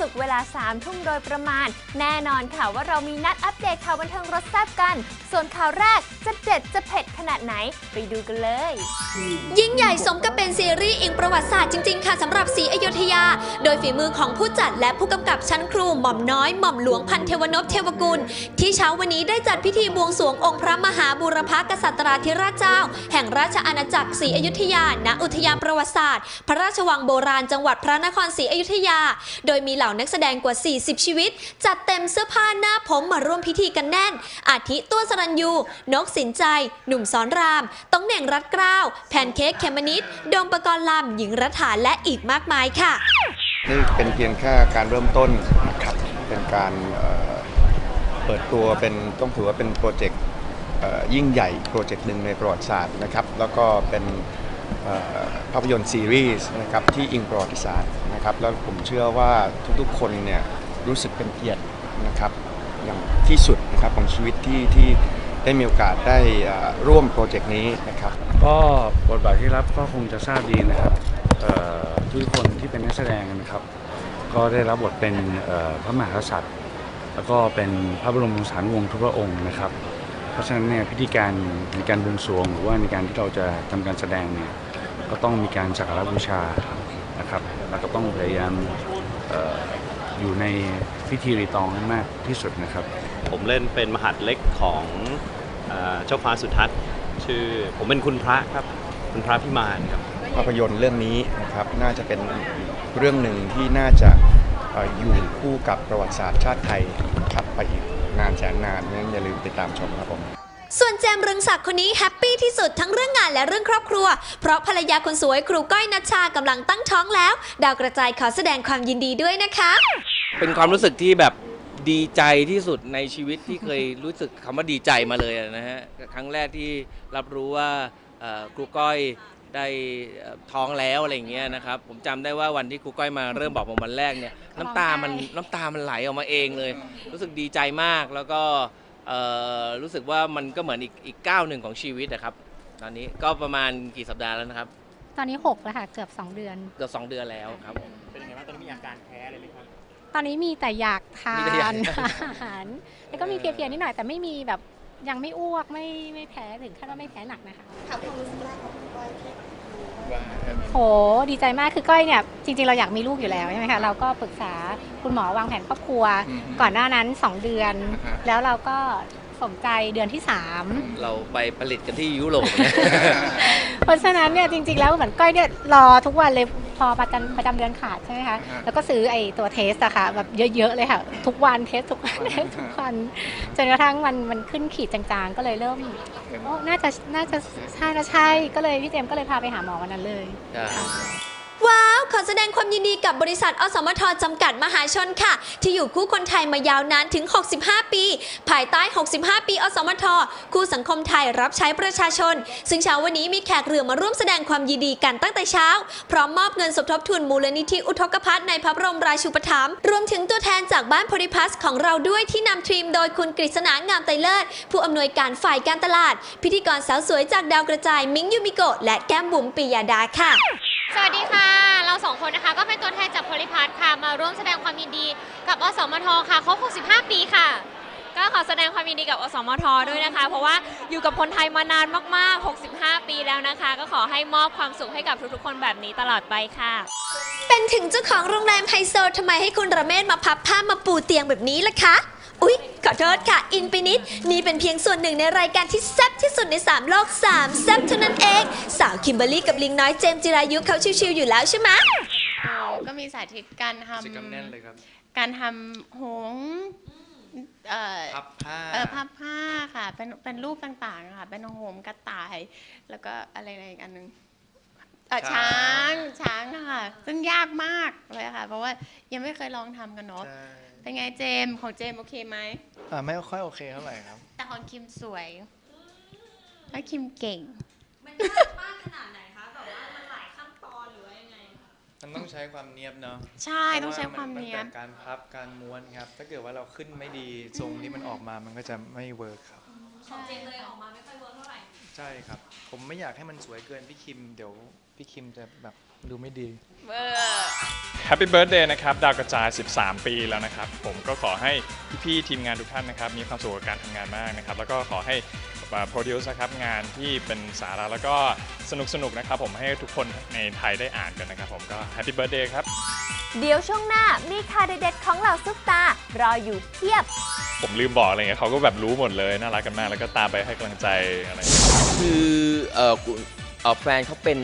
ศุกร์เวลา3ทุ่มโดยประมาณ แน่นอนค่ะว่าเรามีนัดอัปเดตข่าวบันเทิงรสแซ่บกัน ส่วนข่าวแรกจะเด็ดจะเผ็ดขนาดไหนไปดูกันเลย ยิ่งใหญ่สมกับเป็นซีรีส์อิงประวัติศาสตร์จริง ๆ ค่ะสำหรับศรีอยุธยา โดยฝีมือของผู้จัดและผู้กำกับชั้นครูหม่อมน้อยหม่อมหลวงพันเทวนพเทวกุล ที่เช้าวันนี้ได้จัดพิธีบวงสรวงองค์พระมหาบูรพกษัตราธิราชเจ้า แห่งราชอาณาจักรศรีอยุธยา ณ อุทยานประวัติศาสตร์ พระราชวังโบราณจังหวัดพระนครศรีอยุธยา โดยมีเหล่านักแสดงกว่า 40 ชีวิต จัดเต็มเสื้อผ้าหน้าผมมาร่วมพิธีกันแน่น อาทิตัวสรัญยู นกสินใจ หนุ่มสอนราม ต้องเหน่งรัดเกล้าว แพนเค้กเคมนิดดมประกรณ์ลำหญิงรัฐาและอีกมากมายค่ะ นี่เป็นเพียงแค่การเริ่มต้นนะครับเป็นการเเปิดตัวเป็นต้องถือว่าเป็นโปรเจกต์ยิ่งใหญ่โปรเจกต์หนึ่งในประวัติศาสตร์นะครับ แล้วก็เป็น ภาพยนตร์ซีรีส์นะครับที่อิงประวัติศาสตร์นะครับแล้วผมเชื่อว่าทุกๆคนเนี่ยรู้สึกเป็นเกียรตินะครับอย่างที่สุดนะครับของชีวิตที่ที่ได้มีโอกาสได้ร่วมโปรเจกต์นี้นะครับก็บทบาทที่รับก็คงจะทราบดีนะครับทุกคนที่เป็นนักแสดงนะครับ ก็ได้รับบทเป็นพระมหากษัตริย์ แล้วก็เป็นพระบรมวงศานุวงศ์ทุกพระองค์นะครับ ราะฉะนั้นเนี่ยพิธีการในการบวงสรวง หรือว่าในการที่เราจะทำการแสดงเนี่ยก็ต้องมีการสักการะบูชานะครับแล้วก็ต้องพยายามเอ่ออยู่ในพิธีรีตองให้มากที่สุดนะครับ ผมเล่นเป็นมหัดเล็กของเออเจ้าฟ้าสุทัศน์ชื่อผมเป็นคุณพระครับคุณพระพิมานครับภาพยนตร์เรื่องนี้นะครับน่าจะเป็นเรื่องหนึ่งที่น่าจะเอ่ออยู่คู่กับประวัติศาสตร์ชาติไทยนะครับไปอีก นานแสนนานงั้นอย่าลืมติดตามชมครับผม ส่วนแจมเรืองศักดิ์คนนี้แฮปปี้ที่สุดทั้งเรื่องงานและเรื่องครอบครัว เพราะภรรยาคนสวยครูก้อยนัชชากำลังตั้งท้องแล้ว ดาวกระจายขอแสดงความยินดีด้วยนะคะ เป็นความรู้สึกที่แบบดีใจที่สุดในชีวิตที่เคยรู้สึกคำว่าดีใจมาเลยนะฮะครั้งแรกที่รับรู้ว่าเอ่อครูก้อย ได้เอ่อท้องแล้วอะไรอย่างเงี้ยนะครับ ผมจำได้ว่าวันที่ครูก้อยมาเริ่มบอกผมวันแรกเนี่ยน้ำตามันน้ำตามันไหลออกมาเองเลย รู้สึกดีใจมากแล้วก็เอ่อรู้สึกว่ามันก็เหมือนอีกอีกก้าวหนึ่งของชีวิตนะครับ ตอนนี้ก็ประมาณกี่สัปดาห์แล้วนะครับตอนนี้ 6 แล้วค่ะ เกือบ 2 เดือน เกือบสองเดือนแล้วครับผมตอนนี้มีแต่อยากทามีแต่อยากน อาหาร แล้วก็มีเพลียๆนิดหน่อยแต่ไม่มีแบบ ยังไม่อ้วกไม่ไม่แพ้ถึงขั้นว่าไม่แพ้หนักนะคะโหดีใจมากคือก้อยเนี่ยจริงๆเราอยากมีลูกอยู่แล้วใช่ไหมคะเราก็ปรึกษาคุณหมอวางแผนครอบครัวก่อนหน้านั้น 2 เดือนแล้วเราก็ สมใจเดือนที่ 3 เราไปผลิตกันที่ยุโรปนะเพราะฉะนั้นเนี่ยจริงๆแล้วเหมือนก้อยเนี่ยรอทุกวันเลยพอประจำประจำเดือนขาดใช่ไหมคะ แล้วก็ซื้อไอ้ตัวเทสอะค่ะแบบเยอะๆเลยค่ะ ทุกวันเทสทุกวันเทสทุกวันจนกระทั่งมันมันขึ้นขีดจางๆ ก็เลยเริ่มโอ้น่าจะน่าจะใช่นะใช่ก็เลยพี่เจมส์ก็เลยพาไปหาหมอวันนั้นเลยว้าว ขอแสดงความยินดีกับบริษัท อสมทจำกัดมหาชนค่ะ ที่อยู่คู่คนไทยมายาวนานถึง 65 ปี ภายใต้ 65 ปี อสมท คู่สังคมไทยรับใช้ประชาชน ซึ่งเช้าวันนี้มีแขกเรือมาร่วมแสดงความยินดีกันตั้งแต่เช้า พร้อมมอบเงินสมทบทุนมูลนิธิอุทกภัทในพระบรมราชูปถัมภ์รวมถึงตัวแทนจากบ้านโพธิพัสของเราด้วยที่นำทีมโดยคุณกฤษณางามไตเลิศผู้อำนวยการฝ่ายการตลาด พิธีกรสาวสวยจากดาวกระจายมิ้งยูมิโกะและแก้มบุ๋มปิยาดาค่ะ สวัสดีค่ะ เราสองคนนะคะก็เป็นตัวแทนจากโพลิพัทค่ะ มาร่วมแสดงความยินดีกับอสมทค่ะครบ 65 ปีค่ะ ก็ขอแสดงความยินดีกับอสมทด้วยนะคะ เพราะว่าอยู่กับคนไทยมานานมาก ๆ 65 ปีแล้วนะคะ ก็ขอให้มอบความสุขให้กับทุกๆ คนแบบนี้ตลอดไปค่ะ เป็นถึงเจ้าของโรงแรมไฮโซทำไมให้คุณระเมศมาพับผ้ามาปูเตียงแบบนี้ล่ะคะ อุ๊ย ขอโทษค่ะ อินไปนิด นี่เป็นเพียงส่วนหนึ่งในรายการที่แซ่บที่สุดใน 3 โลก 3 แซ่บเท่านั้นเอง สาวคิมเบอรรี่กับลิงน้อยเจมส์จิรายุเขาชิวๆอยู่แล้วใช่ไหมกก็มีสาธิตการทกิจกรรมแน่นเลยครับำการทำหงส์เอ่อพับผ้าเออพับผ้าค่ะ เป็นเป็นรูปต่างๆค่ะ เป็นหงส์กระต่าย แล้วก็อะไรนะอีกอันหนึงเออช้างช้างอะค่ะ ซึ่งยากมากเลยค่ะ เพราะว่ายังไม่เคยลองทำกันเนาะ เป็นไงเจมส์ของเจมส์โอเคไหม อ่าไม่ค่อยโอเคเท่าไหร่ครับ แต่ของคิมสวยและคิมเก่ง มันยากมากขนาดไหนคะแบบว่ามันหลายขั้นตอนหรือว่ายังไงมันต้องใช้ความเนียบเนาะใช่ต้องใช้ความพระเนียบตั้งแต่การพับการม้วนครับ ถ้าเกิดว่าเราขึ้นไม่ดีทรงที่มันออกมามันก็จะไม่เวิร์คครับ ของเจมส์เลยออกมาไม่ค่อยเวิร์กเท่าไหร่ใช่ครับ ผมไม่อยากให้มันสวยเกินพี่คิม เดี๋ยวพี่คิมจะแบบดูไม่ดี เบอร์ แฮปปี้เบิร์ดเดย์นะครับดาวกระจาย 13 ปีแล้วนะครับ ผมก็ขอให้พี่ๆทีมงานทุกท่านนะครับ มีความสุขกับการทำงานมากนะครับ แล้วก็ขอให้โปรดิวซ์นะครับงานที่เป็นสาระแล้วก็สนุกๆนะครับ ผมให้ทุกคนในไทยได้อ่านกันนะครับ ผมก็แฮปปี้เบิร์ดเดย์ครับ เดี๋ยวช่วงหน้ามีข่าวเด็ดๆของเหล่าซุปตารออยู่เพียบ ผมลืมบอกอะไรเงี้ยเขาก็แบบรู้หมดเลยน่ารักกันมากแล้วก็ตามไปให้กำลังใจอะไรอย่างเงี้ยคือเอ่อกุเอ่อแฟนเขาเป็น